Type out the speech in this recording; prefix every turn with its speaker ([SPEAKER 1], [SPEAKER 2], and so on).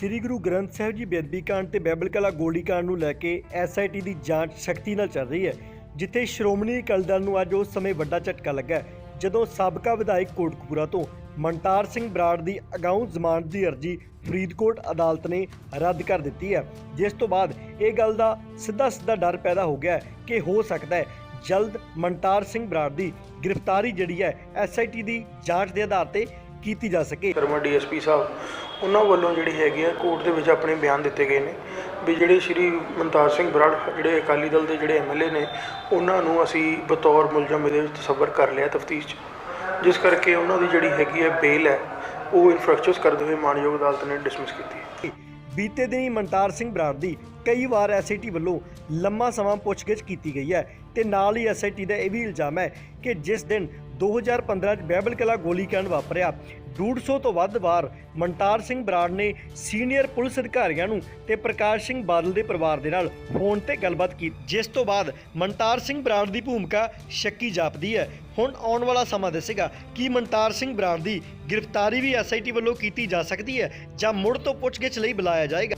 [SPEAKER 1] ਸ੍ਰੀ ਗੁਰੂ ਗ੍ਰੰਥ ਸਾਹਿਬ ਜੀ ਬੇਅਦਬੀ ਕਾਂਡ ਤੇ ਬਾਈਬਲ ਕਲਾ ਗੋਲੀ ਕਾਂਡ ਨੂੰ ਲੈ ਕੇ ਐਸਆਈਟੀ ਦੀ ਜਾਂਚ ਸਖਤੀ ਨਾਲ ਚੱਲ ਰਹੀ ਹੈ, ਜਿੱਥੇ ਸ਼੍ਰੋਮਣੀ ਅਕਾਲੀ ਦਲ ਨੂੰ ਅੱਜ ਉਸ ਸਮੇਂ ਵੱਡਾ ਝਟਕਾ ਲੱਗਾ ਜਦੋਂ ਸਾਬਕਾ ਵਿਧਾਇਕ ਕੋਟਕਪੂਰਾ ਤੋਂ ਮਨਤਾਰ ਸਿੰਘ ਬਰਾੜ ਦੀ ਅਗਾਊਂ ਜ਼ਮਾਨਤ ਦੀ ਅਰਜ਼ੀ ਫਰੀਦਕੋਟ ਅਦਾਲਤ ਨੇ ਰੱਦ ਕਰ ਦਿੱਤੀ ਹੈ, ਜਿਸ ਤੋਂ ਬਾਅਦ ਇਹ ਗੱਲ ਦਾ ਸਿੱਧਾ ਸਿੱਧਾ ਡਰ ਪੈਦਾ ਹੋ ਗਿਆ ਕਿ ਹੋ ਸਕਦਾ ਹੈ ਜਲਦ ਮਨਤਾਰ ਸਿੰਘ ਬਰਾੜ ਦੀ ਗ੍ਰਿਫਤਾਰੀ ਜਿਹੜੀ ਹੈ ਐਸਆਈਟੀ ਦੀ ਜਾਂਚ ਦੇ ਆਧਾਰ ਤੇ ਕੀਤੀ ਜਾ ਸਕੇ।
[SPEAKER 2] ਕਰਮਾ ਡੀਐਸਪੀ ਸਾਹਿਬ ਉਹਨਾਂ ਵੱਲੋਂ ਜਿਹੜੀ ਹੈਗੀ ਆ ਕੋਰਟ ਦੇ ਵਿੱਚ ਆਪਣੇ ਬਿਆਨ ਦਿੱਤੇ ਗਏ ਨੇ ਵੀ ਜਿਹੜੇ ਸ਼੍ਰੀ ਮਨਤਾਰ ਸਿੰਘ ਬਰਾੜ ਜਿਹੜੇ ਅਕਾਲੀ ਦਲ ਦੇ ਜਿਹੜੇ ਐਮਐਲਏ ਨੇ ਉਹਨਾਂ ਨੂੰ ਅਸੀਂ ਬਤੌਰ ਮੁਲਜ਼ਮ ਇਹਦੇ ਵਿੱਚ ਤਸੱਵਰ ਕਰ ਲਿਆ ਤਫਤੀਸ਼ 'ਚ। ਜਿਸ ਕਰਕੇ ਉਹਨਾਂ ਦੀ ਜਿਹੜੀ ਹੈਗੀ ਹੈ ਬੇਲ ਹੈ ਉਹ ਇਨਫਰੈਕਚਰਸ ਕਰਦੇ ਹੋਏ ਮਾਨਯੋਗ ਅਦਾਲਤ ਨੇ ਡਿਸਮਿਸ ਕੀਤੀ। ਹੈ
[SPEAKER 1] ਬੀਤੇ ਦਿਨੀ ਮਨਤਾਰ ਸਿੰਘ ਬਰਾੜ ਦੀ ਕਈ ਵਾਰ ਐਸਆਈਟੀ ਵੱਲੋਂ ਲੰਮਾ ਸਮਾਂ ਪੁੱਛਗਿੱਛ ਕੀਤੀ ਗਈ ਹੈ ਤੇ ਨਾਲ ਹੀ ਐਸਆਈਟੀ ਦਾ ਇਹ ਵੀ ਇਲਜ਼ਾਮ ਹੈ ਕਿ ਜਿਸ ਦਿਨ 2015 ਚ ਬਹਿਬਲ ਕਲਾ ਗੋਲੀकांड ਵਾਪਰਿਆ। 150 ਤੋਂ ਵੱਧ ਵਾਰ ਮਨਤਾਰ ਸਿੰਘ ਬਰਾੜ ਨੇ ਸੀਨੀਅਰ ਪੁਲਿਸ ਅਧਿਕਾਰੀਆਂ ਨੂੰ ਤੇ ਪ੍ਰਕਾਸ਼ ਸਿੰਘ ਬਾਦਲ ਦੇ ਪਰਿਵਾਰ ਦੇ ਨਾਲ ਫੋਨ ਤੇ ਗੱਲਬਾਤ ਕੀਤੀ। ਜਿਸ ਤੋਂ ਬਾਅਦ ਮਨਤਾਰ ਸਿੰਘ ਬਰਾੜ ਦੀ ਭੂਮਿਕਾ ਸ਼ੱਕੀ ਜਾਪਦੀ ਹੈ। ਹੁਣ ਆਉਣ ਵਾਲਾ ਸਮਾਂ ਦੱਸੇਗਾ ਕਿ ਮਨਤਾਰ ਸਿੰਘ ਬਰਾੜ ਦੀ ਗ੍ਰਿਫਤਾਰੀ ਵੀ ਐਸਆਈਟੀ ਵੱਲੋਂ ਕੀਤੀ ਜਾ ਸਕਦੀ ਹੈ ਜਾਂ ਮੁੜ ਤੋਂ ਪੁੱਛਗਿੱਛ ਲਈ ਬੁਲਾਇਆ ਜਾਏਗਾ।